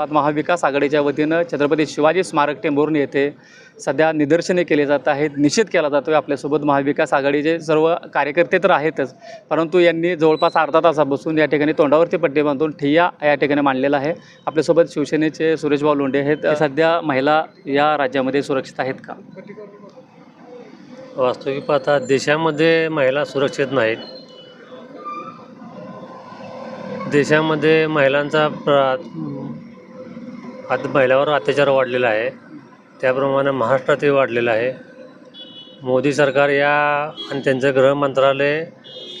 बाद महाविकास आघाडीच्या वतीनं छत्रपती शिवाजी स्मारक टेंभुर्णी येथे सध्या निदर्शने केले जात आहेत निषेध केला जातो आहे आपल्यासोबत. महाविकास आघाडीचे सर्व कार्यकर्ते तर आहेतच परंतु यांनी जवळपास अर्धा तासापासून या ठिकाणी तोंडावरती पट्टे बांधून ठिय्या या ठिकाणी मांडलेला आहे. आपल्यासोबत शिवसेनेचे सुरेशभाऊ लोंढे आहेत. सध्या महिला या राज्यामध्ये सुरक्षित आहेत का? वास्तविक पाहता देशामध्ये महिला सुरक्षित नाहीत. देशामध्ये महिलांचा प्र आता महिलावर अत्याचार वाढलेला आहे. त्याप्रमाणे महाराष्ट्रातही वाढलेला आहे. मोदी सरकार या आणि त्यांचं गृह मंत्रालय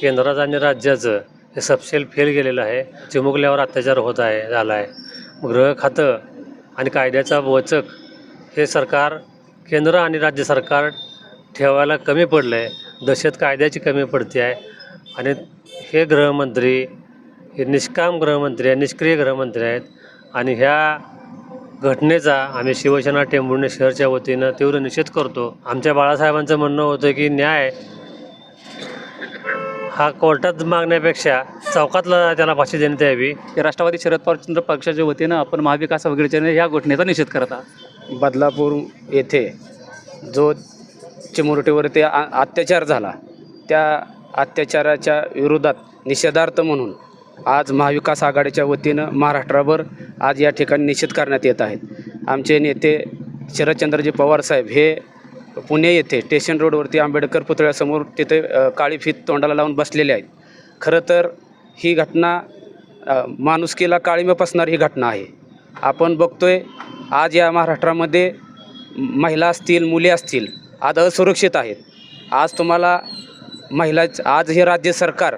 केंद्राचं आणि राज्याचं हे सबसेल फेल गेलेलं आहे. चिमुकल्यावर अत्याचार होत आहे झाला आहे. गृह खातं आणि कायद्याचा वचक हे सरकार केंद्र आणि राज्य सरकार ठेवायला कमी पडलं आहे दहशत कायद्याची कमी पडते आहे. आणि हे गृहमंत्री हे निष्काम गृहमंत्री आहे निष्क्रिय गृहमंत्री आहेत. आणि ह्या घटनेचा आम्ही शिवसेना टेंभुर्णी शहरच्या वतीनं तीव्र निषेध करतो. आमच्या बाळासाहेबांचं म्हणणं होतं की न्याय हा कोर्टात मागण्यापेक्षा चौकातला त्याला फाशी देण्यात यावी. हे राष्ट्रवादी शरद पवारचंद्र पक्षाच्या वतीनं आपण महाविकास आघाडीच्या या घटनेचा निषेध करत आहात. बदलापूर येथे जो चिमुरटीवरती आ अत्याचार झाला त्या अत्याचाराच्या विरोधात निषेधार्थ म्हणून आज महाविकास आघाडीच्या वतीनं महाराष्ट्राभर आज या ठिकाणी निषेध करण्यात येत आहेत. आमचे नेते शरदचंद्रजी पवार साहेब हे पुणे येथे स्टेशन रोडवरती आंबेडकर पुतळ्यासमोर तिथे काळी फीत तोंडाला लावून बसलेले आहेत. खरं तर ही घटना माणुसकीला काळीमे पसणारी ही घटना आहे. आपण बघतोय आज या महाराष्ट्रामध्ये महिला असतील मुले असतील आज असुरक्षित आहेत. आज तुम्हाला महिला आज हे राज्य सरकार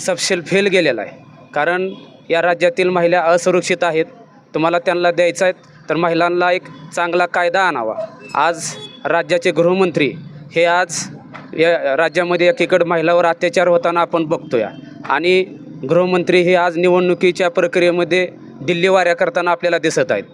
सबशेल फेल गेलेलं आहे. कारण या राज्यातील महिला असुरक्षित आहेत. तुम्हाला त्यांना द्यायचं आहेत तर महिलांना एक चांगला कायदा आणावा. आज राज्याचे गृहमंत्री हे आज या राज्यामध्ये एकीकडे महिलावर अत्याचार होताना आपण बघतोय. आणि गृहमंत्री हे आज निवडणुकीच्या प्रक्रियेमध्ये दिल्ली वाऱ्या करताना आपल्याला दिसत आहेत.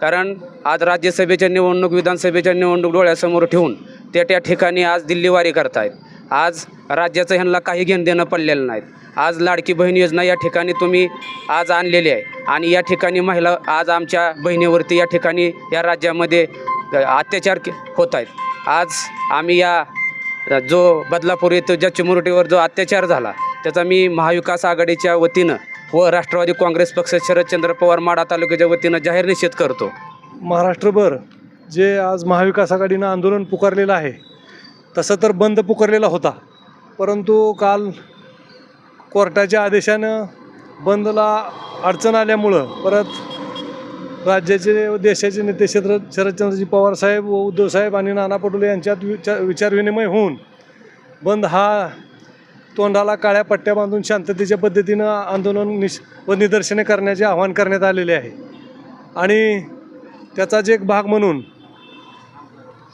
कारण आज राज्यसभेच्या निवडणूक विधानसभेच्या निवडणूक डोळ्यासमोर ठेवून त्या त्या ठिकाणी आज दिल्लीवारी करतायत. आज राज्याचं ह्यांना काही घेणं देणं पडलेलं नाहीत. आज लाडकी बहीण योजना या ठिकाणी तुम्ही आज आणलेली आहे. आणि या ठिकाणी महिला आज आमच्या बहिणीवरती या ठिकाणी या राज्यामध्ये अत्याचार के- होत आहेत. आज आम्ही या जो बदलापूर येतो ज्या चिमुरटीवर जो अत्याचार झाला त्याचा मी महाविकास आघाडीच्या वतीनं व राष्ट्रवादी काँग्रेस पक्ष शरदचंद्र पवार माडा तालुक्याच्या वतीनं जाहीर निषेध करतो. महाराष्ट्रभर जे आज महाविकास आघाडीनं आंदोलन पुकारलेलं आहे तसं तर बंद पुकारलेला होता परंतु काल कोर्टाच्या आदेशानं बंदला अडचण आल्यामुळं परत राज्याचे देशाचे नेते शरद शरदचंद्रजी पवार साहेब व उद्धवसाहेब आणि नाना पटोले यांच्यात विचार विचारविनिमय होऊन बंद हा तोंडाला काळ्या पट्ट्या बांधून शांततेच्या पद्धतीनं आंदोलन निश व निदर्शने करण्याचे आवाहन करण्यात आलेले आहे. आणि त्याचाच एक भाग म्हणून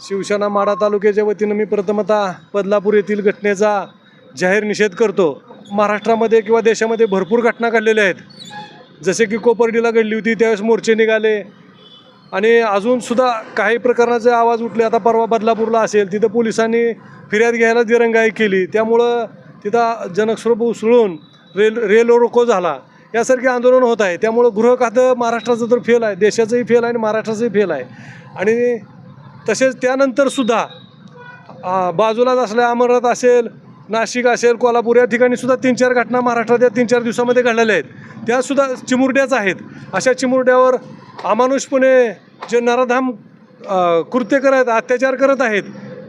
शिवसेना माडा तालुक्याच्या वतीनं मी प्रथमतः बदलापूर येथील घटनेचा जाहीर निषेध करतो. महाराष्ट्रामध्ये किंवा देशामध्ये भरपूर घटना घडलेल्या आहेत. जसे की कोपर्डीला घडली होती त्यावेळेस मोर्चे निघाले. आणि अजूनसुद्धा काही प्रकरणाचे आवाज उठले. आता परवा बदलापूरला असेल तिथं पोलिसांनी फिर्याद घ्यायला दिरंगाई केली. त्यामुळं तिथं जनस्रोप उसळून रेल रेल रोको झाला. यासारखे आंदोलन होत आहे. त्यामुळं गृह खातं महाराष्ट्राचं तर फेल आहे. देशाचंही फेल आहे आणि महाराष्ट्राचंही फेल आहे. आणि तसेच त्यानंतरसुद्धा बाजूलाच असल्या अमरनाथ असेल नाशिक असेल कोल्हापूर या ठिकाणी सुद्धा तीन चार घटना महाराष्ट्रात या तीन चार दिवसामध्ये घडलेल्या आहेत. त्यासुद्धा चिमुरड्याच आहेत. अशा चिमुरड्यावर अमानुषपणे जे नराधाम कृत्य करत अत्याचार करत आहेत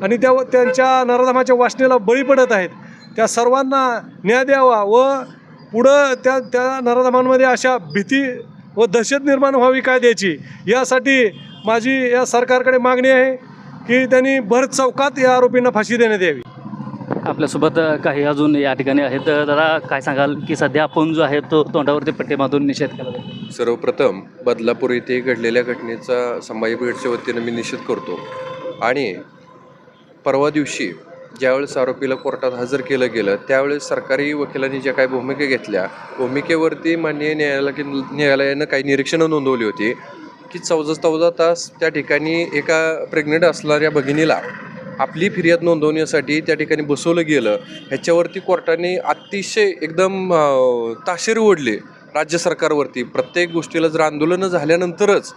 आणि त्या त्यांच्या नराधामाच्या वासनेला बळी पडत आहेत त्या सर्वांना न्याय द्यावा व पुढं त्या त्या नराधामांमध्ये अशा भीती व दहशत निर्माण व्हावी काय द्यायची यासाठी माझी या सरकारकडे मागणी आहे की त्यांनी भर चौकात या आरोपींना फाशी देण्यात यावी. आपल्यासोबत काही अजून या ठिकाणी आहेत. दादा काय सांगाल की सध्या आपण जो आहे तो तोंडावरती पट्टे बांधून निषेध केला जातो सर्वप्रथम बदलापूर येथे घडलेल्या घटनेचा संभाजी ब्रिगेडच्या वतीनं मी निषेध करतो. आणि परवा दिवशी ज्यावेळेस आरोपीला कोर्टात हजर केलं गेलं त्यावेळेस सरकारी वकिलांनी ज्या काही भूमिका घेतल्या भूमिकेवरती माननीय न्यायालय न्यायालयानं काही निरीक्षणं नोंदवली होती की चौदा चौदा तास त्या ठिकाणी एका प्रेग्नेंट असणाऱ्या भगिनीला आपली फिर्याद नोंदवण्यासाठी त्या ठिकाणी बसवलं गेलं. ह्याच्यावरती कोर्टाने अतिशय एकदम ताशेर ओढले राज्य सरकारवरती. प्रत्येक गोष्टीला जर आंदोलनं झाल्यानंतरच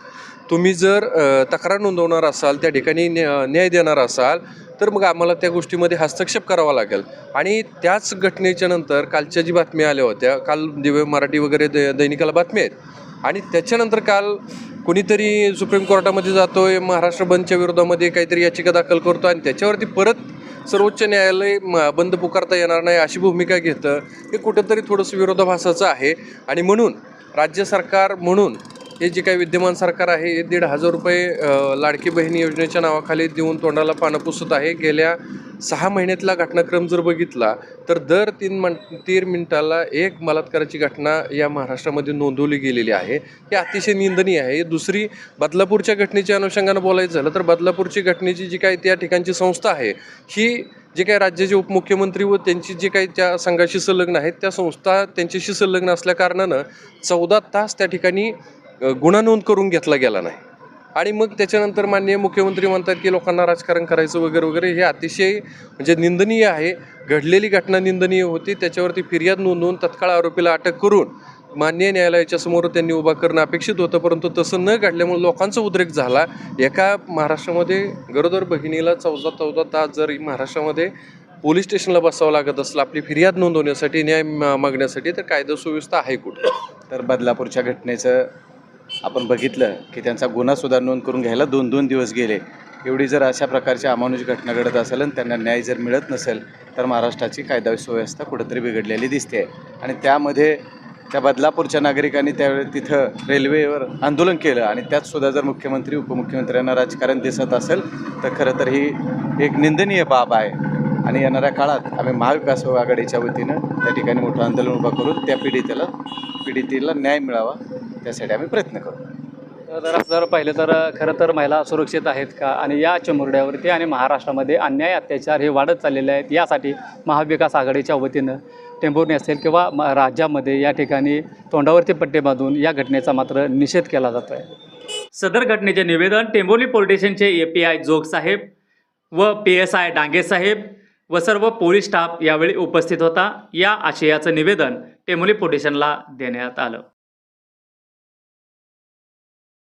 तुम्ही जर तक्रार नोंदवणार असाल त्या ठिकाणी न्या- न्याय देणार असाल तर मग आम्हाला त्या गोष्टीमध्ये हस्तक्षेप करावा लागेल. आणि त्याच घटनेच्या नंतर कालच्या जी बातम्या आल्या होत्या काल दिव्य मराठी वगैरे दैनिकाला बातम्या आहेत आणि त्याच्यानंतर काल कोणीतरी सुप्रीम कोर्टामध्ये जातोय महाराष्ट्र बंदच्या विरोधामध्ये काहीतरी याचिका दाखल करतो आणि त्याच्यावरती परत सर्वोच्च न्यायालय म- बंद पुकारता येणार नाही अशी भूमिका घेतं. हे कुठंतरी थोडंसं विरोधाभासाचं आहे. आणि म्हणून राज्य सरकार म्हणून हे जे काही विद्यमान सरकार आहे हे दीड हजार रुपये लाडकी बहीण योजनेच्या नावाखाली देऊन तोंडाला पानं पुसत आहे. गेल्या सहा महिन्यातला घटनाक्रम जर बघितला तर दर तीन मन तीन मिनटाला एक बलात्काराची घटना या महाराष्ट्रामध्ये नोंदवली गेलेली आहे. ही अतिशय निंदनीय आहे. दुसरी बदलापूरच्या घटनेच्या अनुषंगानं बोलायचं झालं तर बदलापूरची घटनेची जी काही त्या ठिकाणची संस्था आहे ही जे काही राज्याचे उपमुख्यमंत्री व त्यांची जे काही त्या संघाशी संलग्न आहेत त्या संस्था त्यांच्याशी संलग्न असल्या कारणानं चौदा तास त्या ठिकाणी गुन्हा नोंद करून घेतला गेला नाही. आणि मग त्याच्यानंतर माननीय मुख्यमंत्री म्हणतात की लोकांना राजकारण करायचं वगैरे वगैरे हे अतिशय म्हणजे निंदनीय आहे. घडलेली घटना निंदनीय होती. त्याच्यावरती फिर्याद नोंदवून तत्काळ आरोपीला अटक करून मान्य न्यायालयाच्या समोर त्यांनी उभा करणं अपेक्षित होतं. परंतु तसं न घडल्यामुळे लोकांचा उद्रेक झाला. एका महाराष्ट्रामध्ये गरोदर बहिणीला चौदा चौदा तास जर महाराष्ट्रामध्ये पोलीस स्टेशनला बसावं लागत असलं आपली फिर्याद नोंदवण्यासाठी न्याय मा- मागण्यासाठी तर कायदा सुव्यवस्था आहे कुठं? तर बदलापूरच्या घटनेचं आपण बघितलं की त्यांचा गुन्हासुद्धा नोंद करून घ्यायला दोन दोन दिवस गेले. एवढी जर अशा प्रकारची अमानुष घटना घडत असेल आणि त्यांना न्याय जर मिळत नसेल तर महाराष्ट्राची कायदा सुव्यवस्था कुठंतरी बिघडलेली दिसते. आणि त्यामध्ये त्या बदलापूरच्या नागरिकांनी त्यावेळी तिथं रेल्वेवर आंदोलन केलं आणि त्यात सुद्धा जर मुख्यमंत्री उपमुख्यमंत्र्यांना राजकारण दिसत असेल तर खरं तर ही एक निंदनीय बाब आहे. आणि येणाऱ्या काळात आम्ही महाविकास आघाडीच्या वतीनं त्या ठिकाणी मोठं आंदोलन उभा करून त्या पीडितेला पीडितेला न्याय मिळावा. त्यासाठी आम्ही प्रयत्न करू. तर जर पाहिलं तर खरं तर महिला सुरक्षित आहेत का? आणि या चिमुरड्यावरती आणि महाराष्ट्रामध्ये अन्याय अत्याचार हे वाढत चाललेले आहेत. यासाठी महाविकास आघाडीच्या वतीनं टेंभुर्णी असेल किंवा म- राज्यामध्ये या ठिकाणी तोंडावरती पट्टे बांधून या घटनेचा मात्र निषेध केला जातो आहे सदर घटनेचे निवेदन टेंभुर्णी पोलीस स्टेशनचे ए पी आय जोगसाहेब व पी एस आय डांगे साहेब व सर्व पोलीस स्टाफ यावेळी उपस्थित होता. या आशयाचं निवेदन टेंभुर्णी पोलीस स्टेशनला देण्यात आलं.